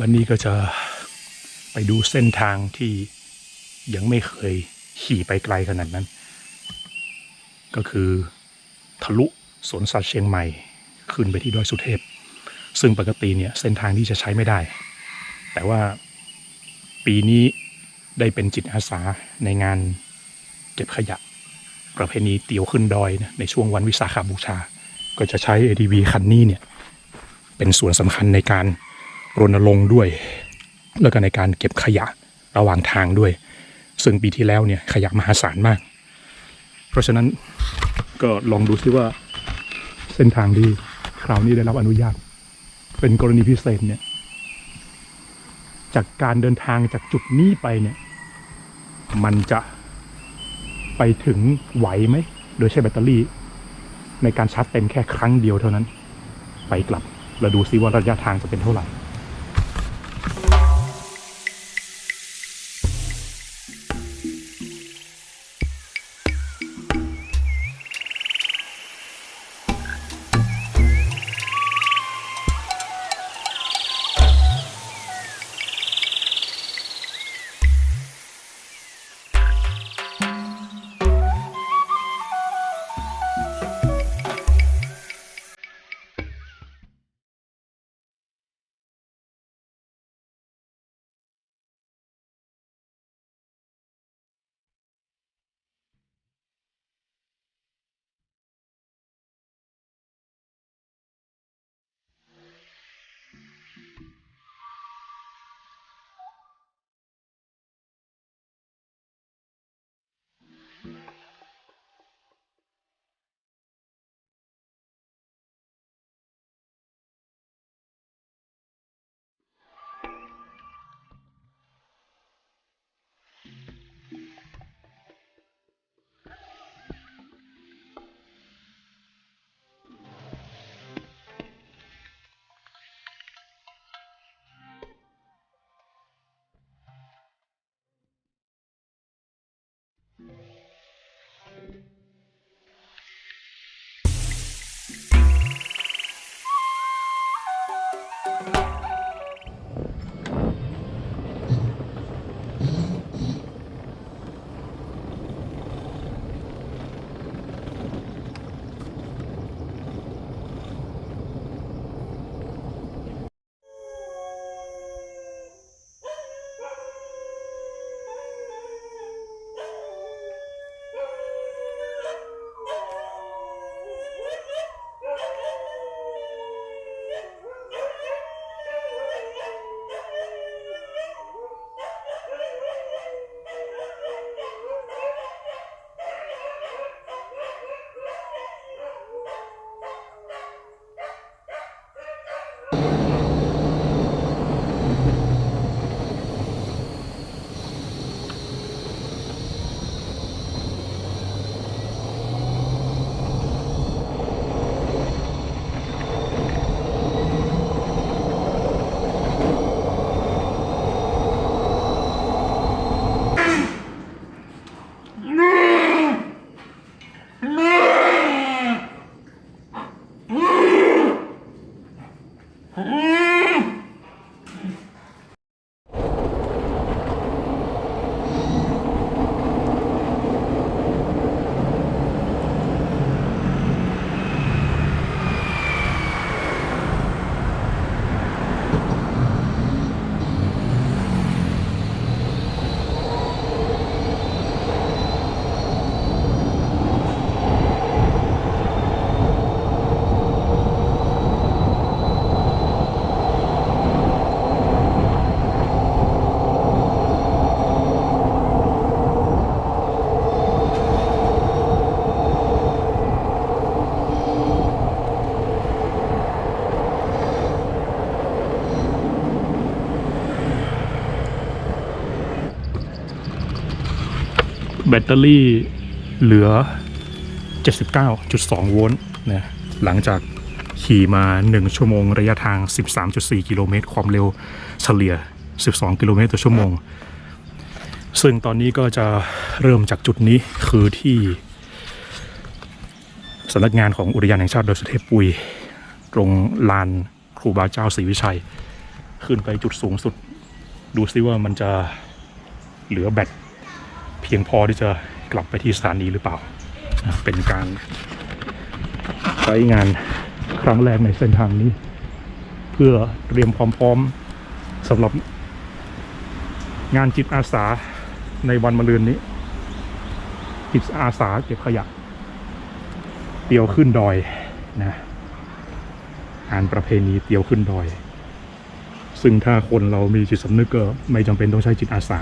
วันนี้ก็จะไปดูเส้นทางที่ยังไม่เคยขี่ไปไกลขนาดนั้น ก็คือทะลุสวนสัตว์เชียงใหม่ขึ้นไปที่ดอยสุเทพ ซึ่งปกติเนี่ยเส้นทางที่จะใช้ไม่ได้ แต่ว่าปีนี้ได้เป็นจิตอาสาในงานเก็บขยะ ประเพณีเตียวขึ้นดอยนะในช่วงวันวิสาขบูชา ก็จะใช้ ATV คันนี้เนี่ยเป็นส่วนสำคัญในการ รณรงค์ด้วย แล้วก็ในการเก็บขยะระหว่างทางด้วย ซึ่งปีที่แล้วเนี่ยขยะมหาศาลมาก เพราะฉะนั้นก็ลองดูซิว่าเส้นทางที่คราวนี้ได้รับอนุญาต เป็นกรณีพิเศษเนี่ย จากการเดินทางจากจุดนี้ไปเนี่ย มันจะไปถึงไหวไหม โดยใช้แบตเตอรี่ ในการชาร์จเต็มแค่ครั้งเดียวเท่านั้น ไปกลับแล้วดูซิว่าระยะทางจะเป็นเท่าไหร่ ตเตอรี่เหลือ 79.2 โวลต์นะหลังจากขี่มา 1 ชั่วโมง ระยะทาง 13.4 กิโลเมตร ความเร็วเฉลี่ย 12 กิโลเมตรต่อชั่วโมง ซึ่งตอนนี้ก็จะเริ่มจากจุดนี้คือที่สำนักงานของอุทยานแห่งชาติดอยสุเทพปุย ตรงลานครูบาเจ้าศรีวิชัย ขึ้นไปจุดสูงสุด ดูซิว่ามันจะเหลือแบต เพียงพอที่จะกลับไปที่สถานีหรือเปล่า เป็นการใช้งานครั้งแรกในเส้นทางนี้ เพื่อเตรียมความพร้อมสำหรับงานจิตอาสาในวันมะรืนนี้ จิตอาสาเก็บขยะเตียวขึ้นดอยนะงานประเพณีเตียวขึ้นดอย ซึ่งถ้าคนเรามีจิตสำนึกก็ไม่จำเป็นต้องใช้จิตอาสา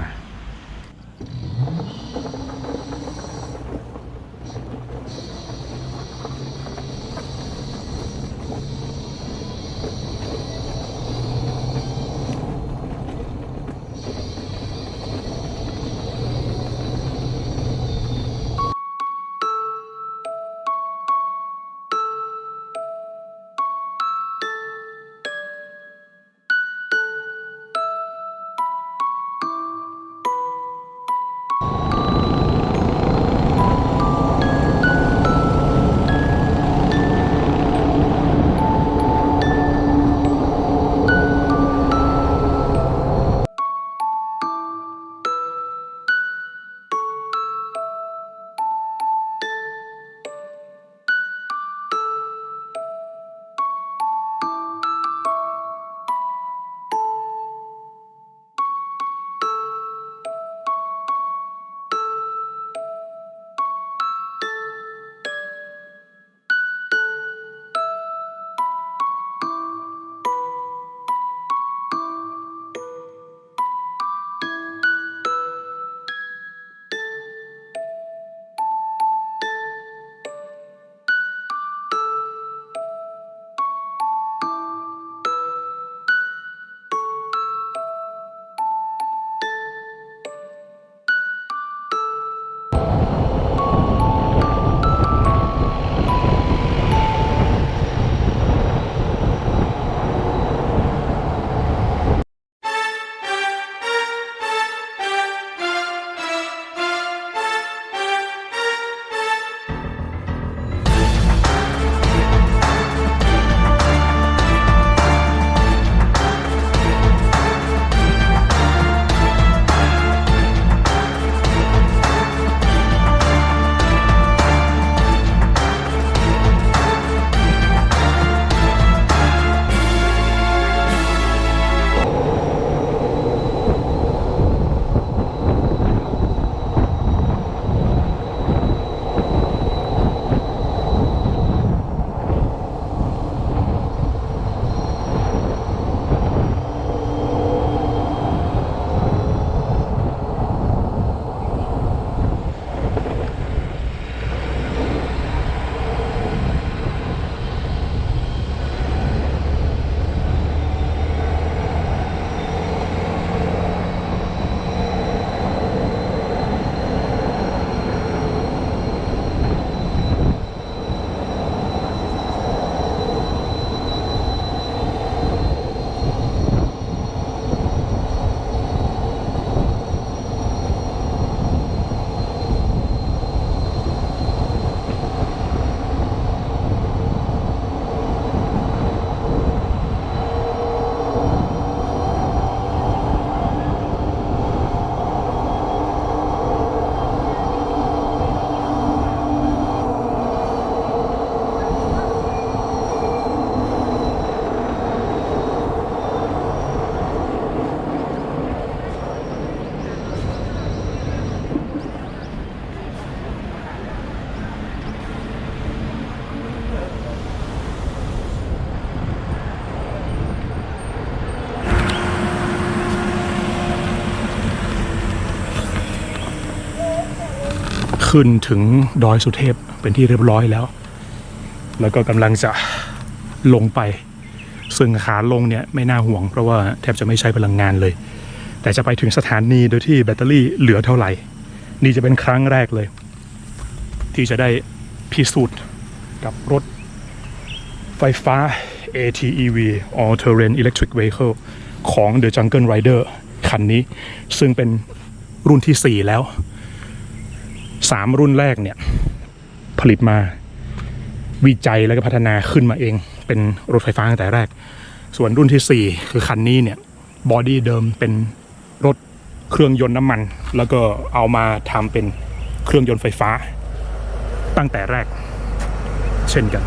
ขึ้นถึงดอยสุเทพเป็นที่เรียบร้อยแล้ว แล้วก็กำลังจะลงไป ซึ่งขาลงเนี่ยไม่น่าห่วง เพราะว่าแทบจะไม่ใช้พลังงานเลย แต่จะไปถึงสถานีโดยที่แบตเตอรี่เหลือเท่าไหร่ นี่จะเป็นครั้งแรกเลย ที่จะได้พิสูจน์กับรถไฟฟ้า ATEV All Terrain Electric Vehicle ของ The Jungle Rider คันนี้ ซึ่งเป็นรุ่นที่ 4 แล้ว สามรุ่นแรกเนี่ย ผลิตมาวิจัยแล้วก็พัฒนาขึ้นมาเอง เป็นรถไฟฟ้าตั้งแต่แรก ส่วนรุ่นที่ 4 คือคันนี้เนี่ยบอดี้เดิมเป็นรถเครื่องยนต์น้ำมัน แล้วก็เอามาทำเป็นเครื่องยนต์ไฟฟ้า ตั้งแต่แรก เช่นกัน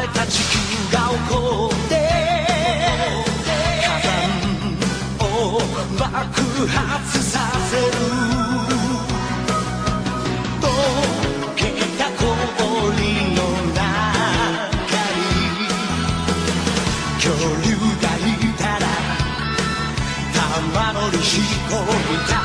れた地球が起こって火山を爆発させる。溶けた氷の中に恐竜がいたら玉乗り飛行